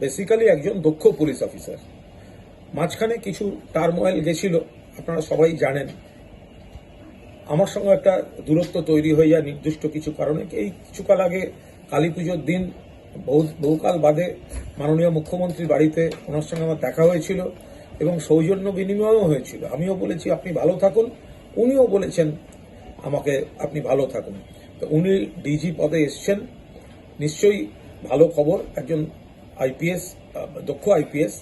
Basically একজন দক্ষ police officer মাঝখানে কিছু টার্মোয়েল গেছিল, আপনারা সবাই জানেন। আমার সঙ্গে একটা দূরত্ব তৈরি হয়ে যায় নির্দিষ্ট কিছু কারণে। এই কিছুকাল আগে কালী পুজোর দিন, বহু বহুকাল বাদে মাননীয় মুখ্যমন্ত্রীর বাড়িতে ওনার সঙ্গে আমার দেখা হয়েছিল এবং সৌজন্য বিনিময়ও হয়েছিল। আমিও বলেছি, আপনি ভালো থাকুন। উনিও বলেছেন, আমাকে আপনি ভালো থাকুন। তো উনি ডিজি পদে এসছেন। নিশ্চয়ই ভালো খবর। একজন আইপিএস দক্ষ আইপিএস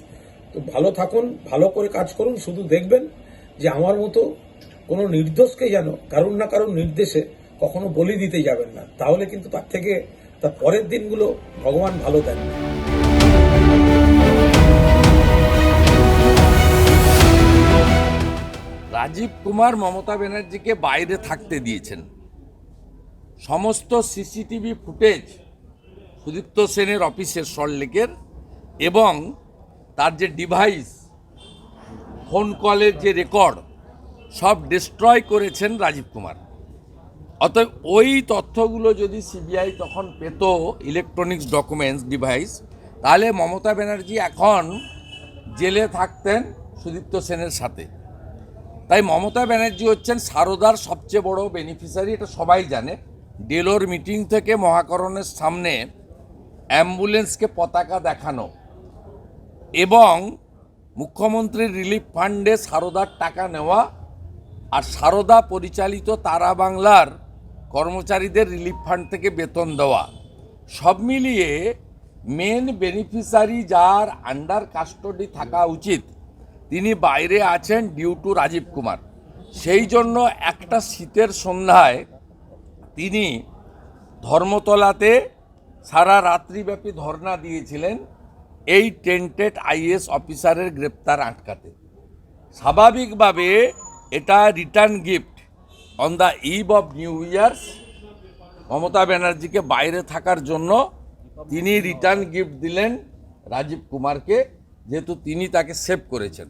তো ভালো থাকুন, ভালো করে কাজ করুন, শুধু দেখবেন যে আমার মতো কোনো নির্দোষকে যেন কারুর না কারুর নির্দেশে কখনো বলি দিতে যাবেন না। তাহলে কিন্তু তার থেকে, তার পরের দিনগুলো ভগবান ভালো দেন। রাজীব কুমার মমতা ব্যানার্জিকে বাইরে থাকতে দিয়েছেন। সমস্ত সিসিটিভি ফুটেজ সুদীপ্ত সেনের অফিসের সল্টলেকের এবং তার যে ডিভাইস ফোন কলের যে রেকর্ড সব ডিস্ট্রয় করেছেন রাজীব কুমার। অতএব ওই তথ্যগুলো যদি সিবিআই তখন পেত ইলেকট্রনিক্স ডকুমেন্টস ডিভাইস তাহলে মমতা ব্যানার্জি এখন জেলে থাকতেন সুদীপ্ত সেনের সাথে। তাই মমতা ব্যানার্জি হচ্ছেন সারদার সবচেয়ে বড় বেনিফিশিয়ারি এটা সবাই জানে। ডেলোর মিটিং থেকে মহাকরণের সামনে অ্যাম্বুলেন্সকে পতাকা দেখানো এবং মুখ্যমন্ত্রীর রিলিফ ফান্ডে সারদার টাকা নেওয়া আর সারদা পরিচালিত তারা বাংলার কর্মচারীদের রিলিফ ফান্ড থেকে বেতন দেওয়া। সব মিলিয়ে মেন বেনিফিশিয়ারি যার আন্ডার কাস্টডি থাকা উচিত, তিনি বাইরে আছেন ডিউ টু রাজীব কুমার। সেই জন্য একটা শীতের সন্ধ্যায় তিনি ধর্মতলাতে সারা রাত্রিব্যাপী ধর্ণা দিয়েছিলেন এই টেন্টেড আইএস অফিসারের গ্রেপ্তার আটকাতে। স্বাভাবিকভাবে এটা return gift on the eve of new years. Mamata ব্যানার্জিকে বাইরে থাকার জন্য তিনি রিটার্ন গিফট দিলেন রাজীব কুমারকে, যেহেতু তিনি তাকে সেভ করেছেন।